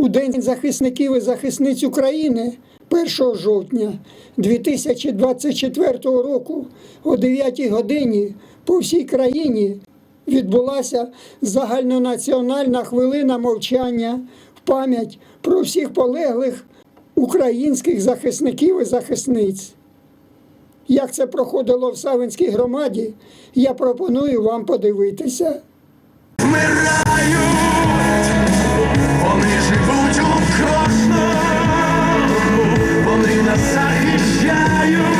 У День захисників і захисниць України 1 жовтня 2024 року о 9 годині по всій країні відбулася загальнонаціональна хвилина мовчання в пам'ять про всіх полеглих українських захисників і захисниць. Як це проходило в Савинській громаді, я пропоную вам подивитися. Вони живуть захищають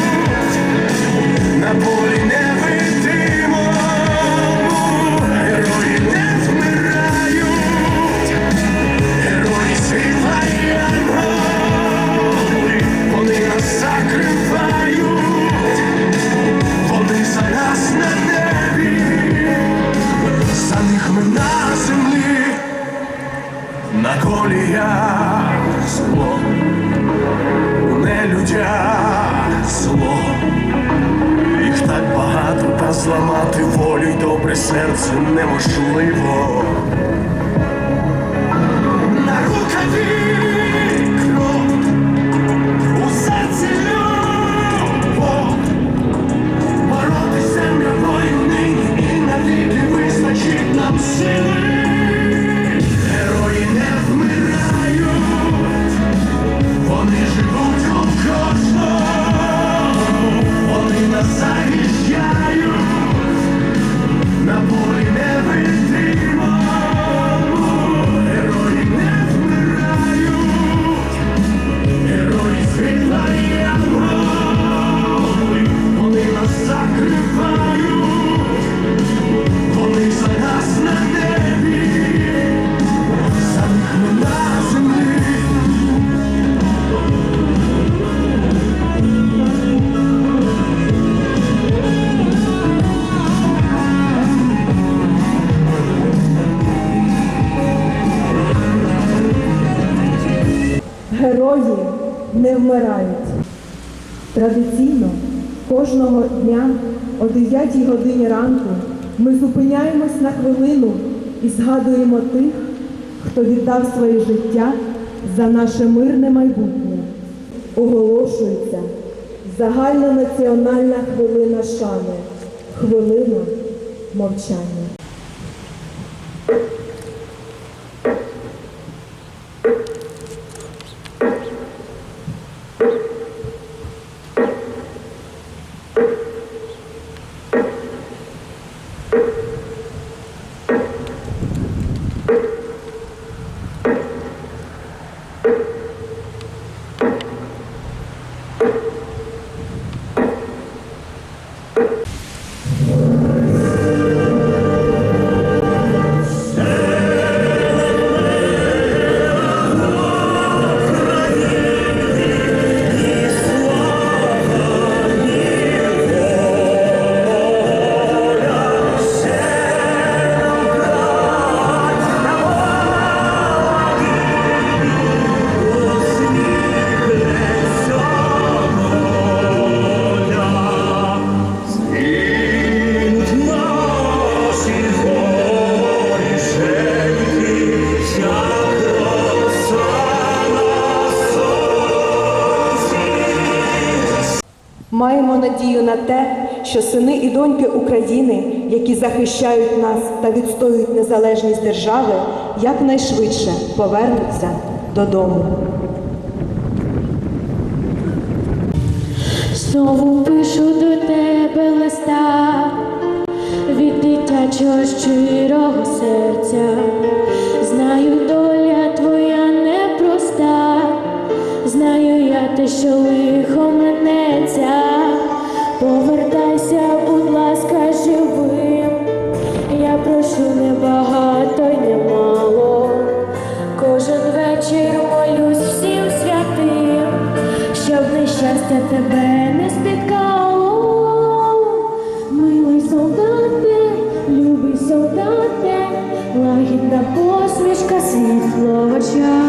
зло, їх так багато, та зламати волю й добре серце неможливо. На рукаві Герої не вмирають. Традиційно кожного дня о 9 годині ранку ми зупиняємось на хвилину і згадуємо тих, хто віддав своє життя за наше мирне майбутнє. Оголошується загальнонаціональна хвилина шани, хвилина мовчання. Маємо надію на те, що сини і доньки України, які захищають нас та відстоюють незалежність держави, якнайшвидше повернуться додому. Знову пишу до тебе листа від дитячого щирого серця. Й немало. Кожен вечір молюсь всім святим, щоб нещастя тебе не спіткало. Милий солдате, любий солдате, лагідна посмішка, світло очах.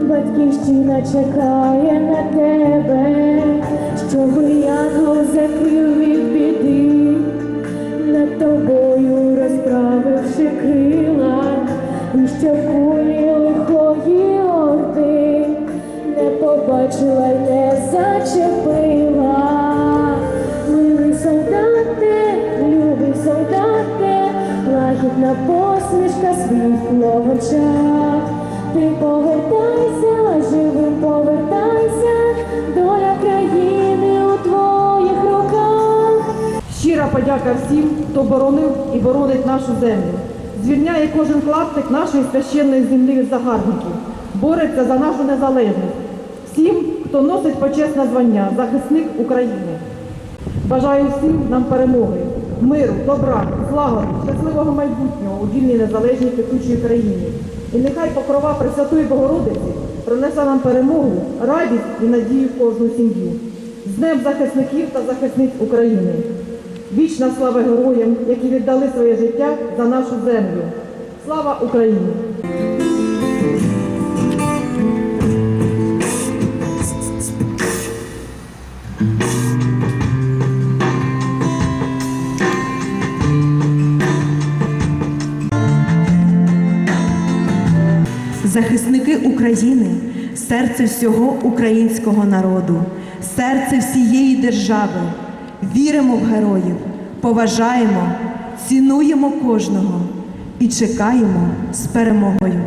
Батьківщина чекає на тебе, щоби янгол закрив від біди, над тобою розправивши крила, і щоб кулі лихої орди не побачила й не зачепила. Милий солдате, любий солдате, лагідна посмішка, світло в очах. Ти повертайся, живим повертайся, доля країни у твоїх руках. Щира подяка всім, хто боронив і боронить нашу землю. Звільняє кожен клаптик нашої священної землі від загарбників, бореться за нашу незалежність. Всім, хто носить почесне звання захисник України. Бажаю всім нам перемоги, миру, добра, злагоди, щасливого майбутнього у вільній незалежній квітучій країні. І нехай покрова Пресвятої Богородиці принесе нам перемогу, радість і надію в кожну сім'ю. З Днем захисників та захисниць України. Вічна слава героям, які віддали своє життя за нашу землю. Слава Україні! України, серце всього українського народу, серце всієї держави. Віримо в героїв, поважаємо, цінуємо кожного і чекаємо з перемогою.